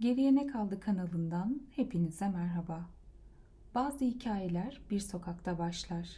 Geriye Ne Kaldı kanalından hepinize merhaba. Bazı hikayeler bir sokakta başlar.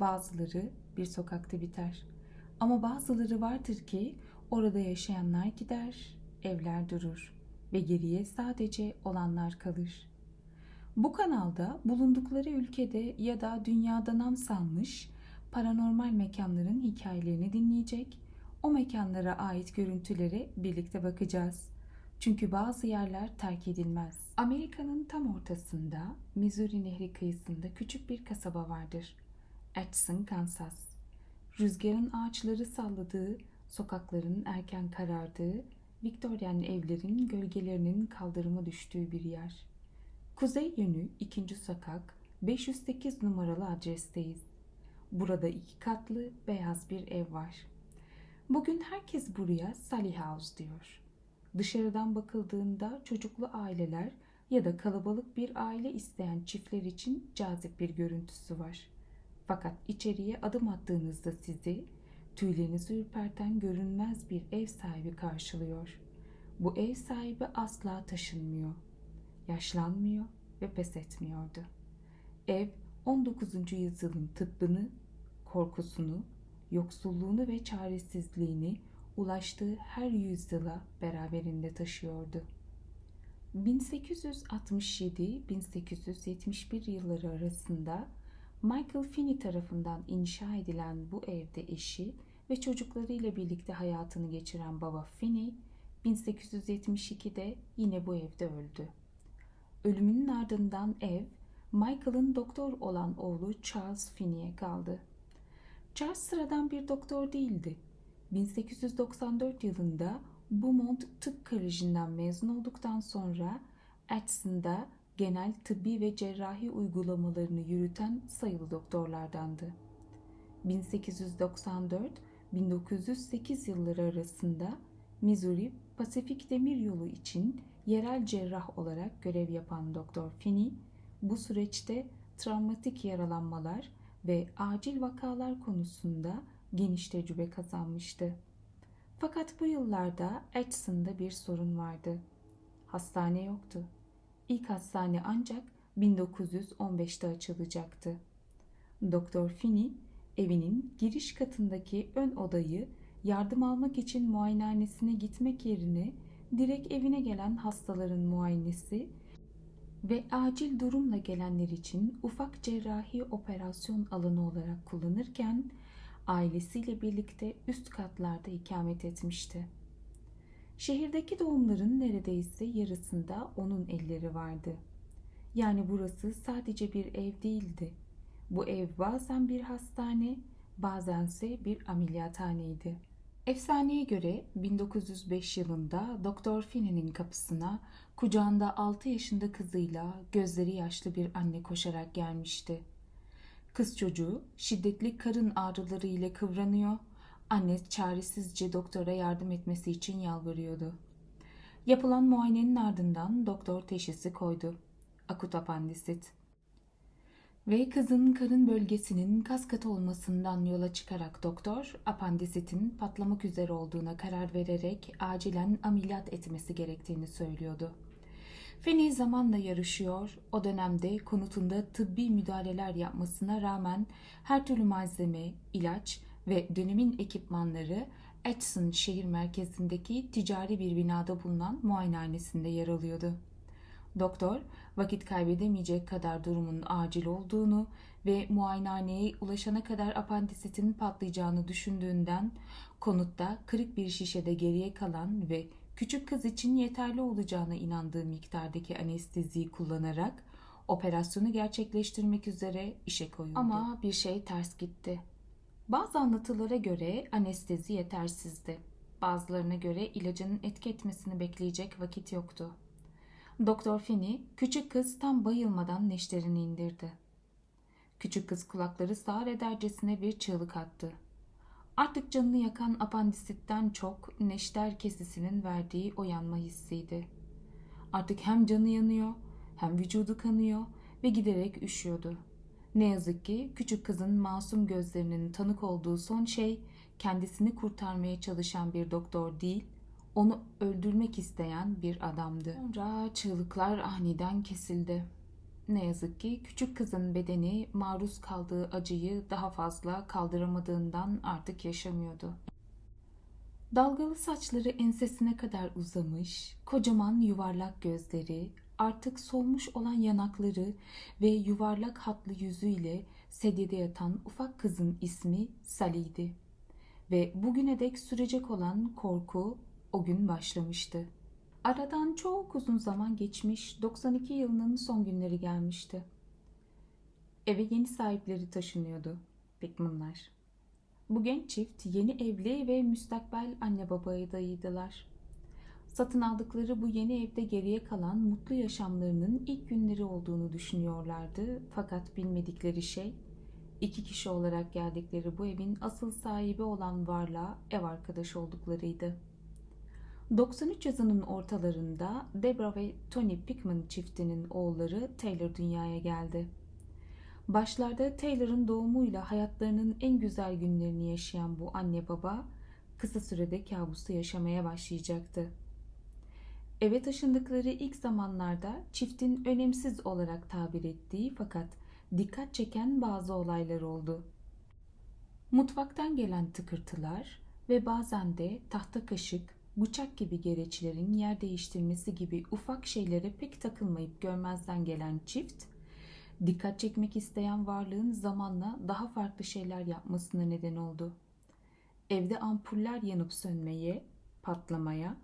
Bazıları bir sokakta biter. Ama bazıları vardır ki orada yaşayanlar gider, evler durur ve geriye sadece olanlar kalır. Bu kanalda bulundukları ülkede ya da dünyada nam salmış paranormal mekanların hikayelerini dinleyecek, o mekanlara ait görüntülere birlikte bakacağız. Çünkü bazı yerler terk edilmez. Amerika'nın tam ortasında, Missouri Nehri kıyısında küçük bir kasaba vardır. Edson, Kansas. Rüzgarın ağaçları salladığı, sokakların erken karardığı, Victorian evlerin gölgelerinin kaldırıma düştüğü bir yer. Kuzey yönü 2. sokak 508 numaralı adresteyiz. Burada iki katlı beyaz bir ev var. Bugün herkes buraya Sally House diyor. Dışarıdan bakıldığında çocuklu aileler ya da kalabalık bir aile isteyen çiftler için cazip bir görüntüsü var. Fakat içeriye adım attığınızda sizi tüylerinizi ürperten görünmez bir ev sahibi karşılıyor. Bu ev sahibi asla taşınmıyor, yaşlanmıyor ve pes etmiyordu. Ev 19. yüzyılın tıbbını, korkusunu, yoksulluğunu ve çaresizliğini ulaştığı her yüzyıla beraberinde taşıyordu. 1867-1871 yılları arasında Michael Finney tarafından inşa edilen bu evde eşi ve çocuklarıyla birlikte hayatını geçiren baba Finney 1872'de yine bu evde öldü. Ölümünün ardından ev Michael'ın doktor olan oğlu Charles Finney'e kaldı. Charles sıradan bir doktor değildi. 1894 yılında Beaumont Tıp Koleji'nden mezun olduktan sonra Edson'da genel tıbbi ve cerrahi uygulamalarını yürüten sayılı doktorlardandı. 1894-1908 yılları arasında Missouri Pasifik Demiryolu için yerel cerrah olarak görev yapan Doktor Finney, bu süreçte travmatik yaralanmalar ve acil vakalar konusunda geniş tecrübe kazanmıştı. Fakat bu yıllarda Edson'da bir sorun vardı. Hastane yoktu. İlk hastane ancak 1915'te açılacaktı. Doktor Finney evinin giriş katındaki ön odayı yardım almak için muayenehanesine gitmek yerine direkt evine gelen hastaların muayenesi ve acil durumla gelenler için ufak cerrahi operasyon alanı olarak kullanırken ailesiyle birlikte üst katlarda ikamet etmişti. Şehirdeki doğumların neredeyse yarısında onun elleri vardı. Yani burası sadece bir ev değildi. Bu ev bazen bir hastane, bazense bir ameliyathaneydi. Efsaneye göre 1905 yılında Doktor Finney'nin kapısına kucağında 6 yaşında kızıyla gözleri yaşlı bir anne koşarak gelmişti. Kız çocuğu şiddetli karın ağrıları ile kıvranıyor, anne çaresizce doktora yardım etmesi için yalvarıyordu. Yapılan muayenenin ardından doktor teşhisi koydu. Akut apandisit. Ve kızın karın bölgesinin kas katı olmasından yola çıkarak doktor apandisitin patlamak üzere olduğuna karar vererek acilen ameliyat etmesi gerektiğini söylüyordu. Feni zamanla yarışıyor. O dönemde konutunda tıbbi müdahaleler yapmasına rağmen her türlü malzeme, ilaç ve dönemin ekipmanları Edson şehir merkezindeki ticari bir binada bulunan muayenehanesinde yer alıyordu. Doktor vakit kaybedemeyecek kadar durumun acil olduğunu ve muayenehaneye ulaşana kadar apandisitin patlayacağını düşündüğünden konutta kırık bir şişede geriye kalan ve küçük kız için yeterli olacağına inandığı miktardaki anesteziyi kullanarak operasyonu gerçekleştirmek üzere işe koyuldu. Ama bir şey ters gitti. Bazı anlatılara göre anestezi yetersizdi. Bazılarına göre ilacın etki etmesini bekleyecek vakit yoktu. Doktor Finney küçük kız tam bayılmadan neşterini indirdi. Küçük kız kulakları sağır edercesine bir çığlık attı. Artık canını yakan apandisitten çok neşter kesisinin verdiği o yanma hissiydi. Artık hem canı yanıyor hem vücudu kanıyor ve giderek üşüyordu. Ne yazık ki küçük kızın masum gözlerinin tanık olduğu son şey kendisini kurtarmaya çalışan bir doktor değil, onu öldürmek isteyen bir adamdı. Sonra çığlıklar aniden kesildi. Ne yazık ki küçük kızın bedeni maruz kaldığı acıyı daha fazla kaldıramadığından artık yaşamıyordu. Dalgalı saçları ensesine kadar uzamış, kocaman yuvarlak gözleri, artık solmuş olan yanakları ve yuvarlak hatlı yüzüyle sedyede yatan ufak kızın ismi Sally'di. Ve bugüne dek sürecek olan korku o gün başlamıştı. Aradan çok uzun zaman geçmiş, 92 yılının son günleri gelmişti. Eve yeni sahipleri taşınıyordu, Pickman'lar. Bu genç çift yeni evli ve müstakbel anne baba adayıydılar. Satın aldıkları bu yeni evde geriye kalan mutlu yaşamlarının ilk günleri olduğunu düşünüyorlardı. Fakat bilmedikleri şey, iki kişi olarak geldikleri bu evin asıl sahibi olan varlığa ev arkadaşı olduklarıydı. 93 yazının ortalarında Debra ve Tony Pickman çiftinin oğulları Taylor dünyaya geldi. Başlarda Taylor'ın doğumuyla hayatlarının en güzel günlerini yaşayan bu anne baba kısa sürede kabusu yaşamaya başlayacaktı. Eve taşındıkları ilk zamanlarda çiftin önemsiz olarak tabir ettiği fakat dikkat çeken bazı olaylar oldu. Mutfaktan gelen tıkırtılar ve bazen de tahta kaşık, bıçak gibi gereçlerin yer değiştirmesi gibi ufak şeylere pek takılmayıp görmezden gelen çift, dikkat çekmek isteyen varlığın zamanla daha farklı şeyler yapmasına neden oldu. Evde ampuller yanıp sönmeye, patlamaya,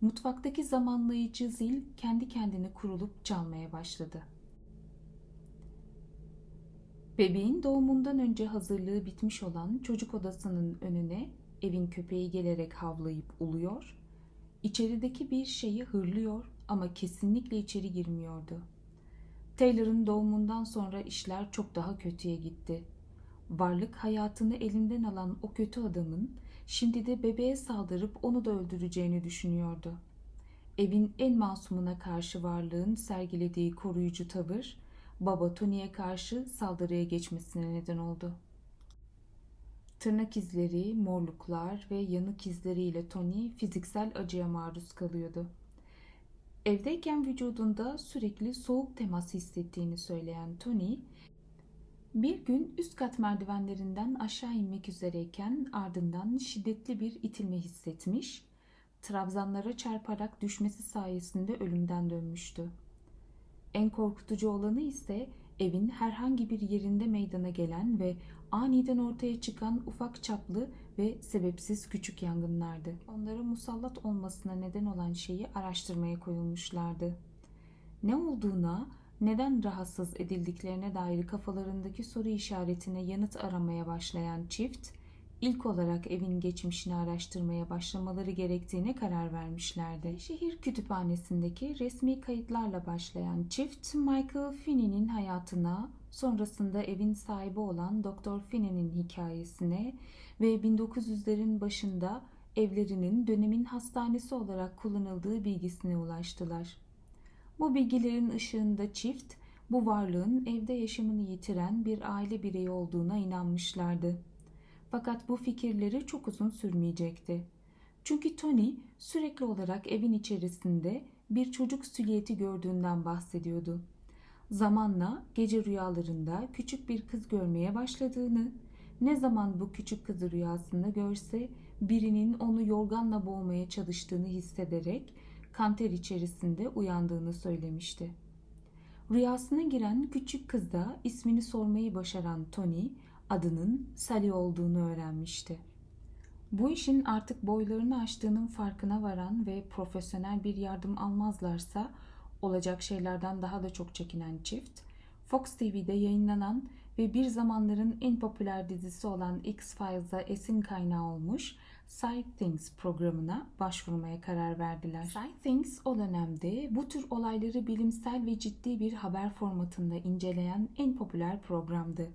mutfaktaki zamanlayıcı zil kendi kendine kurulup çalmaya başladı. Bebeğin doğumundan önce hazırlığı bitmiş olan çocuk odasının önüne evin köpeği gelerek havlayıp uluyor, içerideki bir şeyi hırlıyor ama kesinlikle içeri girmiyordu. Taylor'ın doğumundan sonra işler çok daha kötüye gitti. Varlık hayatını elinden alan o kötü adamın şimdi de bebeğe saldırıp onu da öldüreceğini düşünüyordu. Evin en masumuna karşı varlığın sergilediği koruyucu tavır, baba Tony'ye karşı saldırıya geçmesine neden oldu. Tırnak izleri, morluklar ve yanık izleriyle Tony fiziksel acıya maruz kalıyordu. Evdeyken vücudunda sürekli soğuk temas hissettiğini söyleyen Tony, bir gün üst kat merdivenlerinden aşağı inmek üzereyken ardından şiddetli bir itilme hissetmiş, trabzanlara çarparak düşmesi sayesinde ölümden dönmüştü. En korkutucu olanı ise evin herhangi bir yerinde meydana gelen ve aniden ortaya çıkan ufak çaplı ve sebepsiz küçük yangınlardı. Onlara musallat olmasına neden olan şeyi araştırmaya koyulmuşlardı. Ne olduğuna, neden rahatsız edildiklerine dair kafalarındaki soru işaretine yanıt aramaya başlayan çift, ilk olarak evin geçmişini araştırmaya başlamaları gerektiğine karar vermişlerdi. Şehir kütüphanesindeki resmi kayıtlarla başlayan çift, Michael Finney'nin hayatına, sonrasında evin sahibi olan Doktor Finney'nin hikayesine ve 1900'lerin başında evlerinin dönemin hastanesi olarak kullanıldığı bilgisine ulaştılar. Bu bilgilerin ışığında çift, bu varlığın evde yaşamını yitiren bir aile bireyi olduğuna inanmışlardı. Fakat bu fikirleri çok uzun sürmeyecekti. Çünkü Tony sürekli olarak evin içerisinde bir çocuk silüeti gördüğünden bahsediyordu. Zamanla gece rüyalarında küçük bir kız görmeye başladığını, ne zaman bu küçük kızı rüyasında görse birinin onu yorganla boğmaya çalıştığını hissederek kanter içerisinde uyandığını söylemişti. Rüyasına giren küçük kız da ismini sormayı başaran Tony adının Sally olduğunu öğrenmişti. Bu işin artık boylarını aştığının farkına varan ve profesyonel bir yardım almazlarsa olacak şeylerden daha da çok çekinen çift, Fox TV'de yayınlanan ve bir zamanların en popüler dizisi olan X-Files'a esin kaynağı olmuş Side Things programına başvurmaya karar verdiler. Side Things o dönemde bu tür olayları bilimsel ve ciddi bir haber formatında inceleyen en popüler programdı.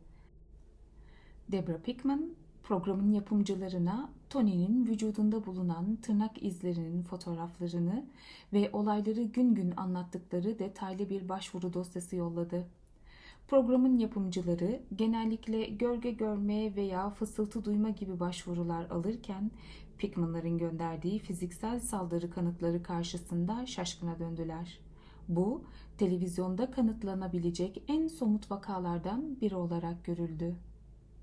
Deborah Pickman programın yapımcılarına Tony'nin vücudunda bulunan tırnak izlerinin fotoğraflarını ve olayları gün gün anlattıkları detaylı bir başvuru dosyası yolladı. Programın yapımcıları genellikle gölge görme veya fısıltı duyma gibi başvurular alırken Pickman'ların gönderdiği fiziksel saldırı kanıtları karşısında şaşkına döndüler. Bu, televizyonda kanıtlanabilecek en somut vakalardan biri olarak görüldü.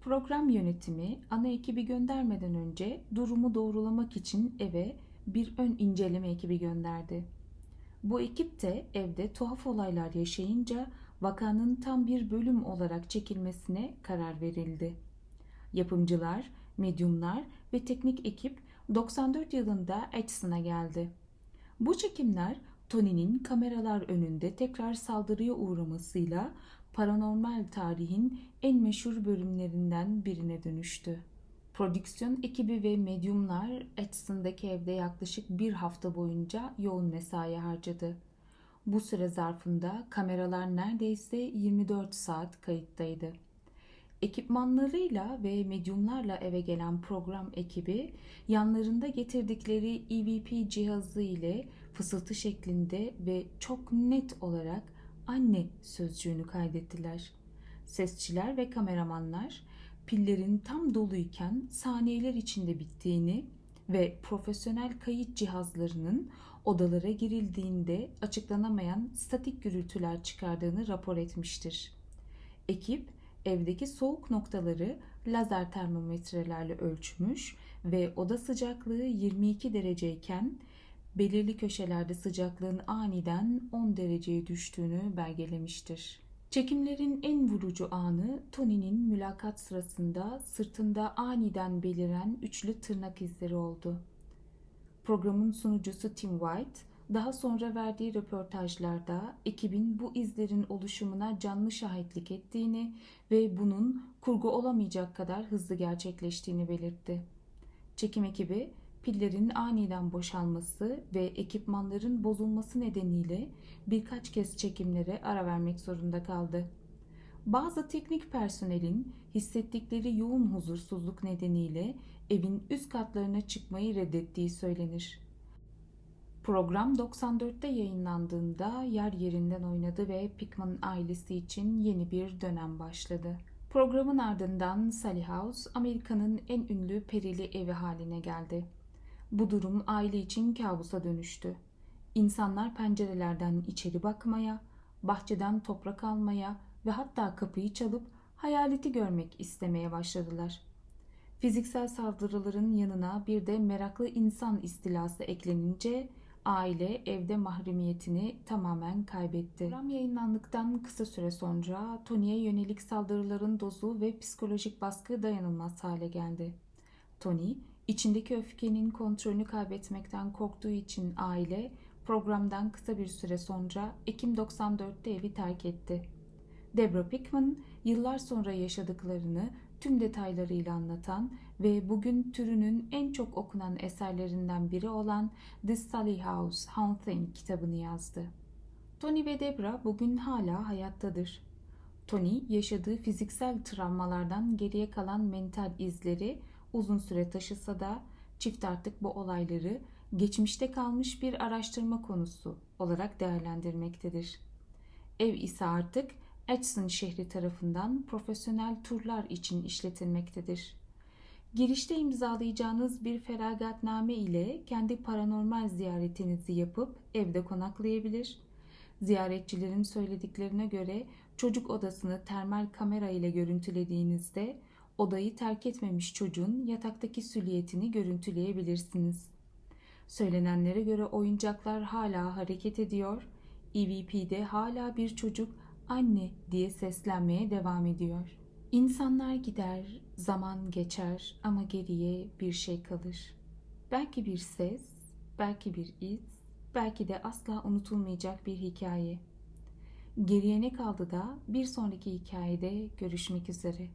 Program yönetimi ana ekibi göndermeden önce durumu doğrulamak için eve bir ön inceleme ekibi gönderdi. Bu ekip de evde tuhaf olaylar yaşayınca vakanın tam bir bölüm olarak çekilmesine karar verildi. Yapımcılar, medyumlar ve teknik ekip 94 yılında Edison'a geldi. Bu çekimler Tony'nin kameralar önünde tekrar saldırıya uğramasıyla paranormal tarihin en meşhur bölümlerinden birine dönüştü. Prodüksiyon ekibi ve medyumlar Edison'daki evde yaklaşık bir hafta boyunca yoğun mesai harcadı. Bu süre zarfında kameralar neredeyse 24 saat kayıttaydı. Ekipmanlarıyla ve medyumlarla eve gelen program ekibi yanlarında getirdikleri EVP cihazı ile fısıltı şeklinde ve çok net olarak anne sözcüğünü kaydettiler. Sesçiler ve kameramanlar pillerin tam doluyken saniyeler içinde bittiğini ve profesyonel kayıt cihazlarının odalara girildiğinde açıklanamayan statik gürültüler çıkardığını rapor etmiştir. Ekip evdeki soğuk noktaları lazer termometrelerle ölçmüş ve oda sıcaklığı 22 dereceyken belirli köşelerde sıcaklığın aniden 10 dereceye düştüğünü belgelemiştir. Çekimlerin en vurucu anı Tony'nin mülakat sırasında sırtında aniden beliren üçlü tırnak izleri oldu. Programın sunucusu Tim White, daha sonra verdiği röportajlarda ekibin bu izlerin oluşumuna canlı şahitlik ettiğini ve bunun kurgu olamayacak kadar hızlı gerçekleştiğini belirtti. Çekim ekibi pillerin aniden boşalması ve ekipmanların bozulması nedeniyle birkaç kez çekimlere ara vermek zorunda kaldı. Bazı teknik personelin hissettikleri yoğun huzursuzluk nedeniyle evin üst katlarına çıkmayı reddettiği söylenir. Program 94'te yayınlandığında yer yerinden oynadı ve Pickman ailesi için yeni bir dönem başladı. Programın ardından Sally House, Amerika'nın en ünlü perili evi haline geldi. Bu durum aile için kabusa dönüştü. İnsanlar pencerelerden içeri bakmaya, bahçeden toprak almaya ve hatta kapıyı çalıp hayaleti görmek istemeye başladılar. Fiziksel saldırıların yanına bir de meraklı insan istilası eklenince aile evde mahremiyetini tamamen kaybetti. Program yayınlandıktan kısa süre sonra Tony'ye yönelik saldırıların dozu ve psikolojik baskı dayanılmaz hale geldi. Tony, içindeki öfkenin kontrolünü kaybetmekten korktuğu için aile programdan kısa bir süre sonra Ekim 94'te evi terk etti. Deborah Pickman yıllar sonra yaşadıklarını tüm detaylarıyla anlatan ve bugün türünün en çok okunan eserlerinden biri olan The Sally House Haunting kitabını yazdı. Tony ve Debra bugün hala hayattadır. Tony yaşadığı fiziksel travmalardan geriye kalan mental izleri uzun süre taşısa da çift artık bu olayları geçmişte kalmış bir araştırma konusu olarak değerlendirmektedir. Ev ise artık Edson şehri tarafından profesyonel turlar için işletilmektedir. Girişte imzalayacağınız bir feragatname ile kendi paranormal ziyaretinizi yapıp evde konaklayabilir. Ziyaretçilerin söylediklerine göre çocuk odasını termal kamera ile görüntülediğinizde odayı terk etmemiş çocuğun yataktaki süliyetini görüntüleyebilirsiniz. Söylenenlere göre oyuncaklar hala hareket ediyor, EVP'de hala bir çocuk anne diye seslenmeye devam ediyor. İnsanlar gider, zaman geçer ama geriye bir şey kalır. Belki bir ses, belki bir iz, belki de asla unutulmayacak bir hikaye. Geriye ne kaldı da bir sonraki hikayede görüşmek üzere.